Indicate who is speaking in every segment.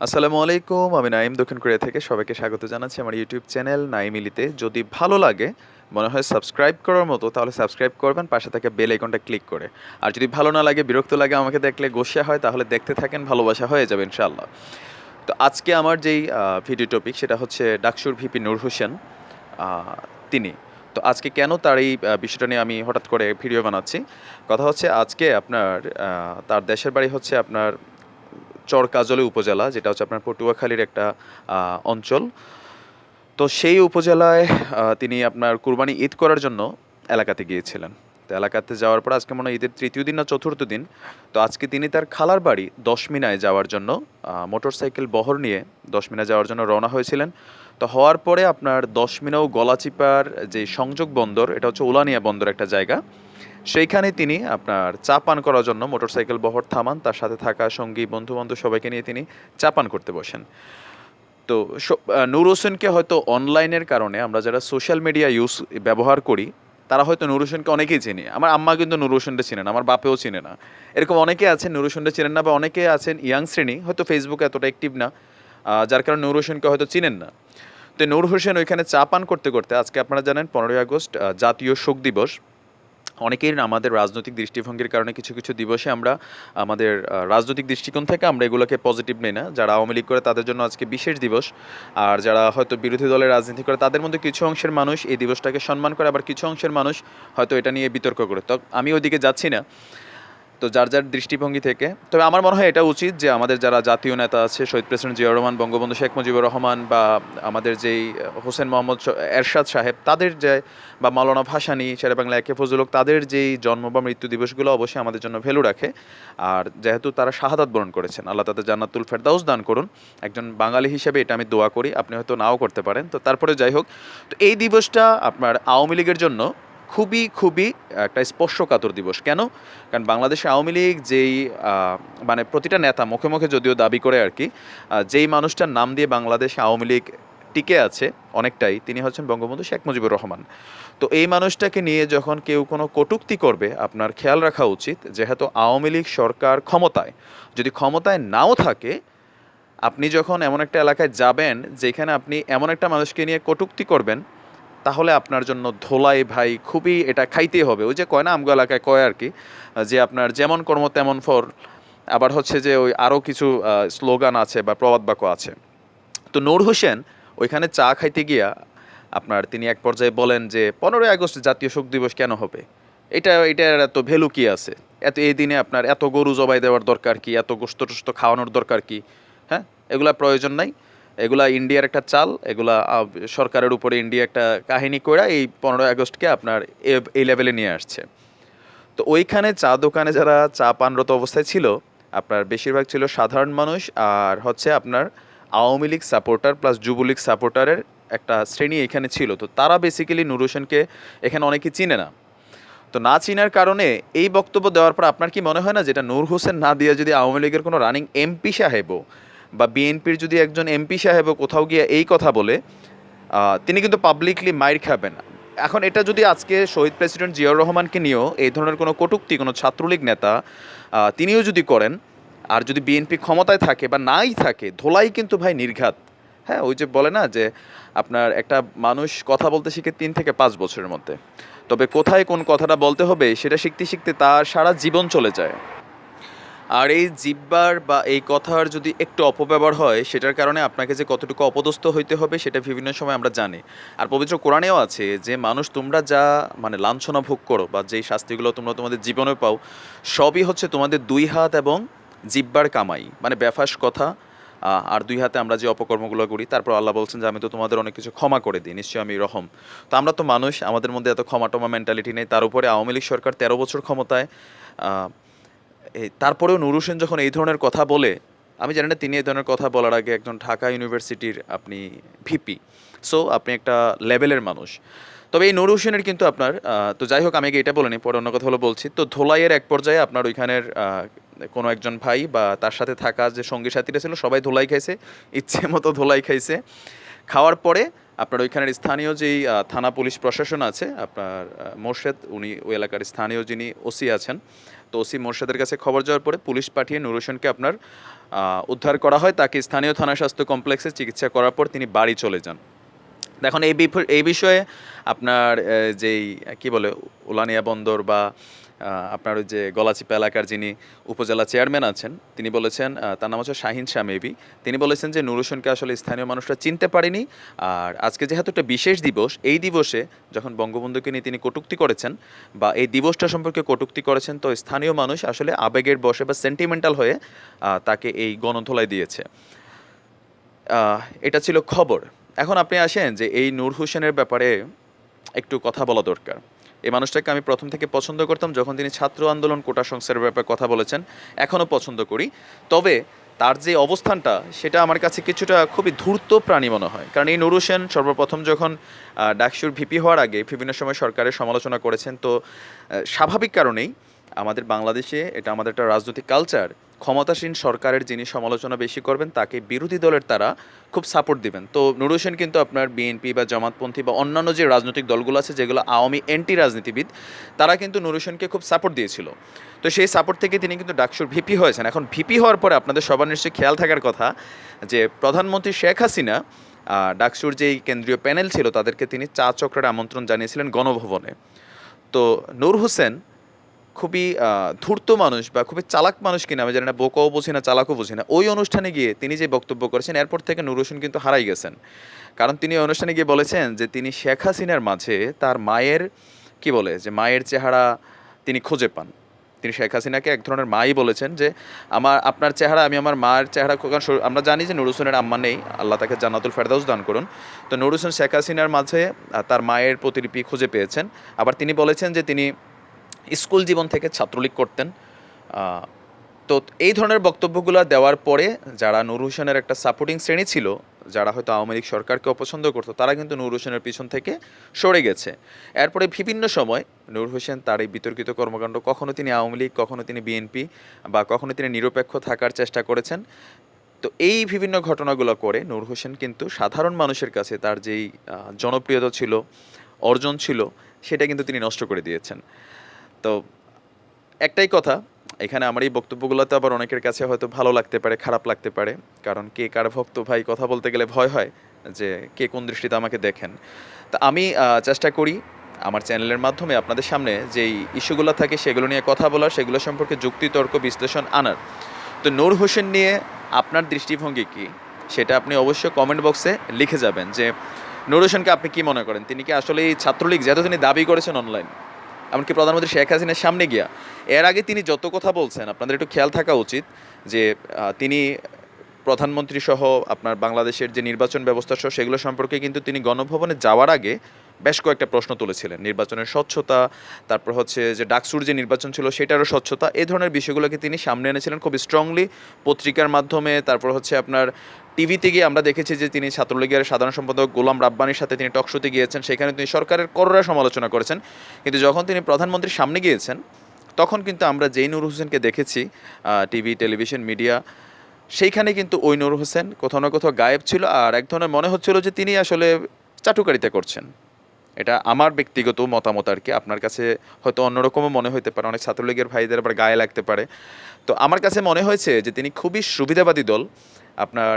Speaker 1: আসসালামু আলাইকুম, আমি নাইম দক্ষিণ কোরিয়া থেকে সবাইকে স্বাগত জানাচ্ছি আমার ইউটিউব চ্যানেল নাইমিলিতে যদি ভালো লাগে, মনে হয় সাবস্ক্রাইব করার মতো, তাহলে সাবস্ক্রাইব করবেন, পাশে থাকে বেল আইকনটা ক্লিক করে। আর যদি ভালো না লাগে, বিরক্ত লাগে, আমাকে দেখলে গোসা হয়, তাহলে দেখতে থাকেন, ভালোবাসা হয়ে যাবে, ইনশাআল্লাহ। তো আজকে আমার যেই ভিডিও টপিক সেটা হচ্ছে ডাকসুর ভিপি নূর হোসেন তিনি। তো আজকে কেন তার এই বিষয়টা নিয়ে আমি হঠাৎ করে ভিডিও বানাচ্ছি? কথা হচ্ছে আজকে আপনার তার দেশের বাড়ি হচ্ছে আপনার চরকাজলে উপজেলা, যেটা হচ্ছে আপনার পটুয়াখালীর একটা অঞ্চল। তো সেই উপজেলায় তিনি আপনার কুরবানি ঈদ করার জন্য এলাকাতে গিয়েছিলেন। তো এলাকাতে যাওয়ার পর আজকে মনে হয় ঈদের তৃতীয় দিন না চতুর্থ দিন, তো আজকে তিনি তার খালার বাড়ি দশমিনায় যাওয়ার জন্য মোটর সাইকেল বহর নিয়ে দশমিনা যাওয়ার জন্য রওনা হয়েছিলেন। তো হওয়ার পরে আপনার দশমিনা ও গলাচিপার যে সংযোগ বন্দর, এটা হচ্ছে উলানিয়া বন্দর একটা জায়গা সেইখানে তিনি আপনার চা পান করার জন্য মোটরসাইকেল বহর থামান, তার সাথে থাকা সঙ্গী বন্ধু বান্ধব সবাইকে নিয়ে তিনি চা পান করতে বসেন। তো নূর হোসেনকে হয়তো অনলাইনের কারণে আমরা যারা সোশ্যাল মিডিয়া ইউজ, ব্যবহার করি, তারা হয়তো নূর হোসেনকে অনেকেই চিনি। আমার আম্মা কিন্তু নূর হোসেনটা চিনে না, আমার বাপেও চিনে না। এরকম অনেকে আছেন, নূর হোসেনটা চিনেন না বা অনেকে আছেন ইয়াং শ্রেণি, হয়তো ফেসবুকে এতটা অ্যাক্টিভ না যার কারণে নূর হোসেনকে হয়তো চিনেন না। তো নূর হোসেন ওইখানে চা পান করতে করতে, আজকে আপনারা জানেন পনেরোই আগস্ট জাতীয় শোক দিবস। অনেকেই আমাদের রাজনৈতিক দৃষ্টিভঙ্গির কারণে কিছু কিছু দিবসে আমরা, আমাদের রাজনৈতিক দৃষ্টিকোণ থেকে আমরা এগুলোকে পজিটিভ নেই না। যারা আওয়ামী লীগ করে তাদের জন্য আজকে বিশেষ দিবস। আর যারা হয়তো বিরোধী দলের রাজনীতি করে তাদের মধ্যে কিছু অংশের মানুষ এই দিবসটাকে সম্মান করে, আবার কিছু অংশের মানুষ হয়তো এটা নিয়ে বিতর্ক করে। তো আমি ওইদিকে যাচ্ছি না। তো যার যার দৃষ্টিভঙ্গি থেকে। তবে আমার মনে হয় এটা উচিত যে আমাদের যারা জাতীয় নেতা আছে, শহীদ প্রেসিডেন্ট জিয়া রহমান, বঙ্গবন্ধু শেখ মুজিবুর রহমান বা আমাদের যেই হোসেন মোহাম্মদ এরশাদ সাহেব, তাদের যে, বা মাওলানা ভাসানী, শেরে বাংলা একে ফজল হক, তাদের যেই জন্ম বা মৃত্যু দিবসগুলো অবশ্যই আমাদের জন্য ভ্যালু রাখে। আর যেহেতু তারা শাহাদাত বরণ করেছেন, আল্লাহ তাদের জান্নাতুল ফেরদাউস দান করুন। একজন বাঙালি হিসেবে এটা আমি দোয়া করি, আপনি হয়তো নাও করতে পারেন। তো তারপরে যাই হোক, তো এই দিবসটা আপনার আওয়ামী লীগের জন্য খুবই খুবই, একটা স্পর্শকাতর দিবস। কেন? কারণ বাংলাদেশে আওয়ামী লীগ যেই মানে প্রতিটা নেতা মুখে মুখে যদিও দাবি করে আর কি যেই মানুষটার নাম দিয়ে বাংলাদেশে আওয়ামী লীগ টিকে আছে অনেকটাই, তিনি হচ্ছেন বঙ্গবন্ধু শেখ মুজিবুর রহমান। তো এই মানুষটাকে নিয়ে যখন কেউ কোনো কটূক্তি করবে, আপনার খেয়াল রাখা উচিত, যেহেতু আওয়ামী লীগ সরকার ক্ষমতায়। যদি ক্ষমতায় নাও থাকে, আপনি যখন এমন একটা এলাকায় যাবেন, যেখানে আপনি এমন একটা মানুষকে নিয়ে কটূক্তি করবেন তাহলে আপনার জন্য ধোলাই ভাই খুবই এটা খাইতেই হবে। ওই যে কয় না, আমগো এলাকায় কয় আর কি, যে আপনার যেমন কর্ম তেমন ফল। আবার হচ্ছে যে ওই আরও কিছু স্লোগান আছে বা প্রবাদ বাক্য আছে। তো নূর হোসেন ওইখানে চা খাইতে গিয়া আপনার তিনি এক পর্যায়ে বলেন যে, পনেরোই আগস্ট জাতীয় শোক দিবস কেন হবে? এটা, এটার এত ভ্যালু কি আছে? এত, এই দিনে আপনার এত গরু জবাই দেওয়ার দরকার কি? এত গোস্ত টোস্ত খাওয়ানোর দরকার কি? হ্যাঁ এগুলা প্রয়োজন নাই। এগুলা ইন্ডিয়ার একটা চাল, এগুলা সরকারের উপরে ইন্ডিয়া একটা কাহিনী করে এই পনেরোই আগস্টকে আপনার এই লেভেলে নিয়ে আসছে। তো ওইখানে চা দোকানে যারা চা পানরত অবস্থায় ছিল, আপনার বেশিরভাগ ছিল সাধারণ মানুষ আর হচ্ছে আপনার আওয়ামী লীগ সাপোর্টার প্লাস যুবলীগ সাপোর্টারের একটা শ্রেণি এখানে ছিল। তো তারা বেসিক্যালি নুর হোসেনকে এখানে অনেকে চিনে না। তো না চিনার কারণে এই বক্তব্য দেওয়ার পর আপনার কি মনে হয় না যেটা নূর হোসেন না দিয়ে যদি আওয়ামী লীগের কোনো রানিং এমপি সাহেবও বা বিএনপির যদি একজন এমপি সাহেবও কোথাও গিয়ে এই কথা বলে তিনি কিন্তু পাবলিকলি মাইর খাবেন এখন এটা যদি আজকে শহীদ প্রেসিডেন্ট জিয়াউর রহমানকে নিয়েও এই ধরনের কোনো কটূক্তি, কোনো ছাত্রলীগ নেতা তিনিও যদি করেন, আর যদি বিএনপি ক্ষমতায় থাকে বা নাই থাকে, ধোলাই কিন্তু ভাই নির্ঘাত। হ্যাঁ ওই যে বলে না যে আপনার একটা মানুষ কথা বলতে শিখে তিন থেকে পাঁচ বছরের মধ্যে। তবে কোথায় কোন কথাটা বলতে হবে, সেটা শিখতে শিখতে তার সারা জীবন চলে যায়। আর এই জিব্বার বা এই কথার যদি একটু অপব্যবহার হয়, সেটার কারণে আপনাকে যে কতটুকু অপদস্থ হইতে হবে, সেটা বিভিন্ন সময় আমরা জানি। আর পবিত্র কোরআনেও আছে যে, মানুষ তোমরা যা মানে লাঞ্ছনা ভোগ করো বা যেই শাস্তিগুলো তোমরা তোমাদের জীবনে পাও, সবই হচ্ছে তোমাদের দুই হাত এবং জিব্বার কামাই। মানে ব্যাফাস কথা আর দুই হাতে আমরা যে অপকর্মগুলো করি, তারপর আল্লাহ বলছেন যে, আমি তো তোমাদের অনেক কিছু ক্ষমা করে দিই, নিশ্চয়ই আমি রহম। তো আমরা তো মানুষ, আমাদের মধ্যে এত ক্ষমা টমা মেন্টালিটি নেই। তার উপরে আওয়ামী লীগ সরকার তেরো বছর ক্ষমতায় তারপরেও নুর হোসেন যখন এই ধরনের কথা বলে, আমি জানি না তিনি এই ধরনের কথা বলার আগে একজন ঢাকা ইউনিভার্সিটির আপনি ভিপি সো আপনি একটা লেভেলের মানুষ। তবে এই নুর হোসেনের কিন্তু আপনার তো যাই হোক, আমি আগে এটা বলিনি, পরে অন্য কথা হলো বলছি। তো ধোলাইয়ের এক পর্যায়ে আপনার ওইখানের কোনো একজন ভাই বা তার সাথে থাকা যে সঙ্গী সাথীরা ছিল, সবাই ধোলাই খাইছে, ইচ্ছে মতো ধোলাই খাইছে। খাওয়ার পরে আপনার ওইখানের স্থানীয় যেই থানা পুলিশ প্রশাসন আছে, আপনার মোর্শেদ, উনি ওই এলাকার স্থানীয় যিনি ওসি আছেন তো ওসি মোর্শেদের কাছে খবর যাওয়ার পরে পুলিশ পাঠিয়ে নুর হোসেনকে আপনার উদ্ধার করা হয়। তাকে স্থানীয় থানা স্বাস্থ্য কমপ্লেক্সে চিকিৎসা করার পর তিনি বাড়ি চলে যান। এখন এই এই বিষয়ে আপনার যেই, কি বলে, উলানিয়া বন্দর বা আপনার ওই যে গলাচিপা এলাকার যিনি উপজেলা চেয়ারম্যান আছেন, তিনি বলেছেন তার নাম হচ্ছে শাহিন শাহ মেবি। তিনি বলেছেন যে নুর হোসেনকে আসলে স্থানীয় মানুষরা চিনতে পারেনি। আর আজকে যেহেতু একটা বিশেষ দিবস, এই দিবসে যখন বঙ্গবন্ধুকে নিয়ে তিনি কটূক্তি করেছেন বা এই দিবসটা সম্পর্কে কটূক্তি করেছেন, তো স্থানীয় মানুষ আসলে আবেগের বসে বা সেন্টিমেন্টাল হয়ে তাকে এই গণধোলাই দিয়েছে। এটা ছিল খবর। এখন আপনি আসেন যে এই নূর হোসেনের ব্যাপারে একটু কথা বলা দরকার। এই মানুষটাকে আমি প্রথম থেকে পছন্দ করতাম যখন তিনি ছাত্র আন্দোলন কোটা সংস্কারের ব্যাপারে কথা বলেছেন, এখনও পছন্দ করি। তবে তার যে অবস্থানটা, সেটা আমার কাছে কিছুটা খুবই ধূর্ত প্রাণী মনে হয়। কারণ এই নুরু সেন সর্বপ্রথম যখন ডাকসুর ভিপি হওয়ার আগে বিভিন্ন সময় সরকারের সমালোচনা করেছেন, তো স্বাভাবিক কারণেই আমাদের বাংলাদেশে এটা আমাদের একটা রাজনৈতিক কালচার ক্ষমতাসীন সরকারের যিনি সমালোচনা বেশি করবেন, তাকে বিরোধী দলের তারা খুব সাপোর্ট দিবেন। তো নুর হোসেন কিন্তু আপনার বিএনপি বা জামাতপন্থী বা অন্যান্য যে রাজনৈতিক দলগুলো আছে, যেগুলো আওয়ামী অ্যান্টি রাজনীতিবিদ তারা কিন্তু নুর হোসেনকে খুব সাপোর্ট দিয়েছিল। তো সেই সাপোর্ট থেকে তিনি কিন্তু ডাকসুর ভিপি হয়েছেন। এখন ভিপি হওয়ার পরে আপনাদের সবার নিশ্চয়ই খেয়াল থাকার কথা যে প্রধানমন্ত্রী শেখ হাসিনা ডাকসুর যেই কেন্দ্রীয় প্যানেল ছিল, তাদেরকে তিনি চা চক্রের আমন্ত্রণ জানিয়েছিলেন গণভবনে। তো নূর হোসেন খুবই ধূর্ত মানুষ বা খুবই চালাক মানুষ কিনা, আমি জানি না, বোকাও বুঝি না, চালাকও বুঝি না। ওই অনুষ্ঠানে গিয়ে তিনি যে বক্তব্য করেছেন, এরপর থেকে নুর হোসেন কিন্তু হারাই গেছেন। কারণ তিনি অনুষ্ঠানে গিয়ে বলেছেন যে, তিনি শেখ হাসিনার মাঝে তার মায়ের, কি বলে, যে মায়ের চেহারা তিনি খুঁজে পান। তিনি শেখ হাসিনাকে এক ধরনের মাই বলেছেন যে, আমার, আপনার চেহারা, আমি আমার মায়ের চেহারা কারণ আমরা জানি যে নুর হোসেনের আম্মা নেই, আল্লাহ তাকে জান্নাতুল ফেরদাউস দান করুন। তো নুর হোসেন শেখ হাসিনার মাঝে তার মায়ের প্রতিলিপি খুঁজে পেয়েছেন। আবার তিনি বলেছেন যে, তিনি স্কুল জীবন থেকে ছাত্রলীগ করতেন। তো এই ধরনের বক্তব্যগুলো দেওয়ার পরে যারা নূর হোসেনের একটা সাপোর্টিং শ্রেণি ছিল, যারা হয়তো আওয়ামী লীগ সরকারকে অপছন্দ করতো, তারা কিন্তু নূর হোসেনের পিছন থেকে সরে গেছে। এরপরে বিভিন্ন সময় নূর হোসেন তার এই বিতর্কিত কর্মকাণ্ড, কখনো তিনি আওয়ামী লীগ, কখনো তিনি বিএনপি বা কখনো তিনি নিরপেক্ষ থাকার চেষ্টা করেছেন। তো এই বিভিন্ন ঘটনাগুলো করে নূর হোসেন কিন্তু সাধারণ মানুষের কাছে তার যেই জনপ্রিয়তা ছিল, অর্জন ছিল, সেটা কিন্তু তিনি নষ্ট করে দিয়েছেন। তো একটাই কথা, এখানে আমার এই বক্তব্যগুলোতে আবার অনেকের কাছে হয়তো ভালো লাগতে পারে, খারাপ লাগতে পারে। কারণ কে কার ভক্ত ভাই কথা বলতে গেলে ভয় হয় যে কে কোন দৃষ্টিতে আমাকে দেখেন। তা আমি চেষ্টা করি আমার চ্যানেলের মাধ্যমে আপনাদের সামনে যেই ইস্যুগুলো থাকে সেগুলো নিয়ে কথা বলার, সেগুলো সম্পর্কে যুক্তিতর্ক বিশ্লেষণ আনার। তো নূর হোসেন নিয়ে আপনার দৃষ্টিভঙ্গি কি? সেটা আপনি অবশ্যই কমেন্ট বক্সে লিখে যাবেন যে, নূর হোসেনকে আপনি কি মনে করেন? তিনি কি আসলে এই ছাত্রলীগ? যেহেতু তিনি দাবি করেছেন অনলাইন এমনকি প্রধানমন্ত্রী শেখ হাসিনার সামনে গিয়া, এর আগে তিনি যত কথা বলছেন, আপনাদের একটু খেয়াল থাকা উচিত যে তিনি প্রধানমন্ত্রী সহ আপনার বাংলাদেশের যে নির্বাচন ব্যবস্থা সহ সেগুলো সম্পর্কে কিন্তু তিনি গণভবনে যাওয়ার আগে বেশ কয়েকটা প্রশ্ন তুলেছিলেন। নির্বাচনের স্বচ্ছতা, তারপর হচ্ছে যে ডাকসুর যে নির্বাচন ছিল সেটারও স্বচ্ছতা এই ধরনের বিষয়গুলোকে তিনি সামনে এনেছিলেন খুব স্ট্রংলি পত্রিকার মাধ্যমে। তারপর হচ্ছে আপনার টিভিতে গিয়ে আমরা দেখেছি যে তিনি ছাত্রলীগের সাধারণ সম্পাদক গোলাম রাব্বানির সাথে তিনি টকশোতে গিয়েছেন, সেখানে তিনি সরকারের কররা সমালোচনা করেছেন। কিন্তু যখন তিনি প্রধানমন্ত্রীর সামনে গিয়েছেন, তখন কিন্তু আমরা যেই নূর হোসেনকে দেখেছি টিভি, টেলিভিশন মিডিয়া সেইখানে কিন্তু ওই নূর হোসেন কোথাও না কোথাও গায়েব ছিল। আর এক ধরনের মনে হচ্ছিল যে তিনি আসলে চাটুকারিতা করছেন। এটা আমার ব্যক্তিগত মতামত আর কি। আপনার কাছে হয়তো অন্যরকমও মনে হতে পারে, অনেক ছাত্রলীগের ভাইদের আবার গায়ে লাগতে পারে। তো আমার কাছে মনে হয়েছে যে তিনি খুবই সুবিধাবাদী দল। আপনার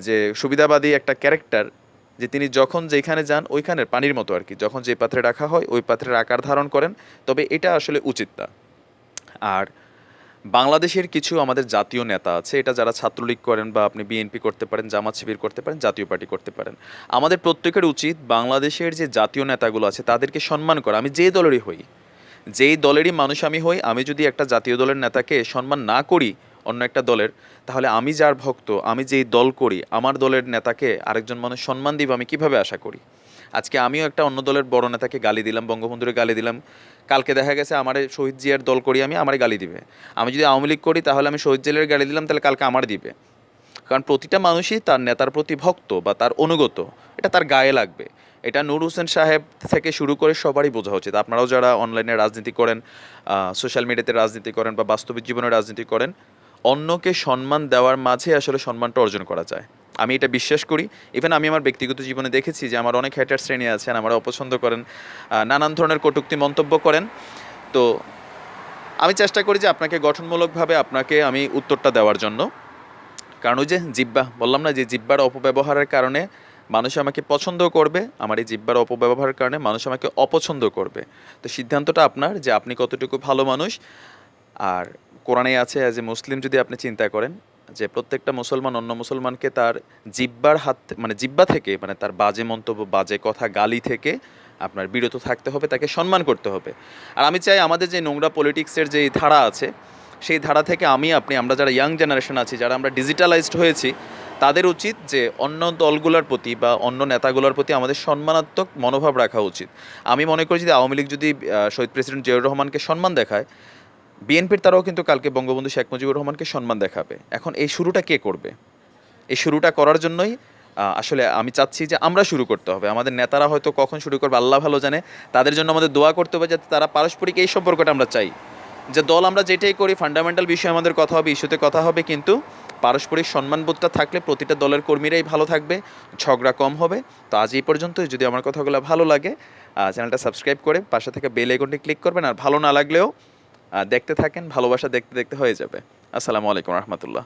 Speaker 1: যে সুবিধাবাদী একটা ক্যারেক্টার, যে তিনি যখন যেখানে যান ওইখানের পানির মতো আর কি। যখন যে পাত্রে রাখা হয়, ওই পাত্রের আকার ধারণ করেন। তবে এটা আসলে উচিত না। আর বাংলাদেশের কিছু আমাদের জাতীয় নেতা আছে, এটা যারা ছাত্রলীগ করেন বা আপনি বিএনপি করতে পারেন, জামাত শিবির করতে পারেন, জাতীয় পার্টি করতে পারেন। আমাদের প্রত্যেকের উচিত বাংলাদেশের যে জাতীয় নেতাগুলো আছে, তাদেরকে সম্মান করা। আমি যে দলেরই হই, যেই দলেরই মানুষ আমি হই, আমি যদি একটা জাতীয় দলের নেতাকে সম্মান না করি অন্য একটা দলের, তাহলে আমি যার ভক্ত, আমি যেই দল করি, আমার দলের নেতাকে আরেকজন মানুষ সম্মান দিব আমি কীভাবে আশা করি? আজকে আমিও একটা অন্য দলের বড় নেতাকে গালি দিলাম, বঙ্গবন্ধুরে গালি দিলাম কালকে দেখা গেছে আমার শহীদ জিয়ার দল করি আমি আমার গালি দিবে। আমি যদি আওয়ামী লীগ করি তাহলে আমি শহীদ জেলের গালি দিলাম, তাহলে কালকে আমার দিবে। কারণ প্রতিটা মানুষই তার নেতার প্রতি ভক্ত বা তার অনুগত, এটা তার গায়ে লাগবে। এটা নূর হোসেন সাহেব থেকে শুরু করে সবারই বোঝা উচিত। আপনারাও যারা অনলাইনে রাজনীতি করেন সোশ্যাল মিডিয়াতে রাজনীতি করেন বা বাস্তবিক জীবনে রাজনীতি করেন অন্যকে সম্মান দেওয়ার মাঝে আসলে সম্মানটা অর্জন করা যায়। আমি এটা বিশ্বাস করি। ইভেন আমি আমার ব্যক্তিগত জীবনে দেখেছি যে আমার অনেক হ্যাটার শ্রেণি আছেন আমার অপছন্দ করেন নানান ধরনের কটূক্তি মন্তব্য করেন। তো আমি চেষ্টা করি যে আপনাকে গঠনমূলকভাবে আপনাকে আমি উত্তরটা দেওয়ার জন্য। কারণ ওই যে জিব্বা বললাম না যে জিব্বার অপব্যবহারের কারণে মানুষ আমাকে পছন্দ করবে, আমার এই জিব্বার অপব্যবহারের কারণে মানুষ আমাকে অপছন্দ করবে। তো সিদ্ধান্তটা আপনার যে আপনি কতটুকু ভালো মানুষ, আর কোরআনে আছে অ্যাজ এ মুসলিম যদি আপনি চিন্তা করেন, যে প্রত্যেকটা মুসলমান, অন্য মুসলমানকে তার জিব্বার হাত মানে জিব্বা থেকে মানে তার বাজে মন্তব্য, বাজে কথা, গালি থেকে আপনার বিরত থাকতে হবে, তাকে সম্মান করতে হবে। আর আমি চাই আমাদের যে নোংরা পলিটিক্সের যে ধারা আছে, সেই ধারা থেকে আমি, আপনি, আমরা যারা ইয়াং জেনারেশন আছি, যারা আমরা ডিজিটালাইজড হয়েছি, তাদের উচিত যে অন্য দলগুলোর প্রতি বা অন্য নেতাগুলোর প্রতি আমাদের সম্মানাত্মক মনোভাব রাখা উচিত। আমি মনে করি যদি আওয়ামী লীগ যদি শহীদ প্রেসিডেন্ট জিয়াউর রহমানকে সম্মান দেখায় বিএনপির তারাও কিন্তু কালকে বঙ্গবন্ধু শেখ মুজিবুর রহমানকে সম্মান দেখাবে। এখন এই শুরুটা কে করবে? এই শুরুটা করার জন্যই আসলে আমি চাচ্ছি যে আমরা শুরু করতে হবে। আমাদের নেতারা হয়তো কখন শুরু করবে আল্লাহ ভালো জানে। তাদের জন্য আমাদের দোয়া করতে হবে যাতে তারা পারস্পরিক এই সম্পর্কটা আমরা চাই। যে দল আমরা যেটাই করি ফান্ডামেন্টাল বিষয়ে আমাদের কথা হবে, ইস্যুতে কথা হবে, কিন্তু পারস্পরিক সম্মানবোধটা থাকলে প্রতিটা দলের কর্মীরাই ভালো থাকবে, ঝগড়া কম হবে। তো আজ এই পর্যন্তই। যদি আমার কথাগুলো ভালো লাগে চ্যানেলটা সাবস্ক্রাইব করে পাশে থেকে বেল আইকনটি ক্লিক করবেন। আর ভালো না লাগলেও দেখতে থাকেন ভালোবাসা দেখতে দেখতে হয়ে যাবে। আসসালামু আলাইকুম রহমতুল্লাহ।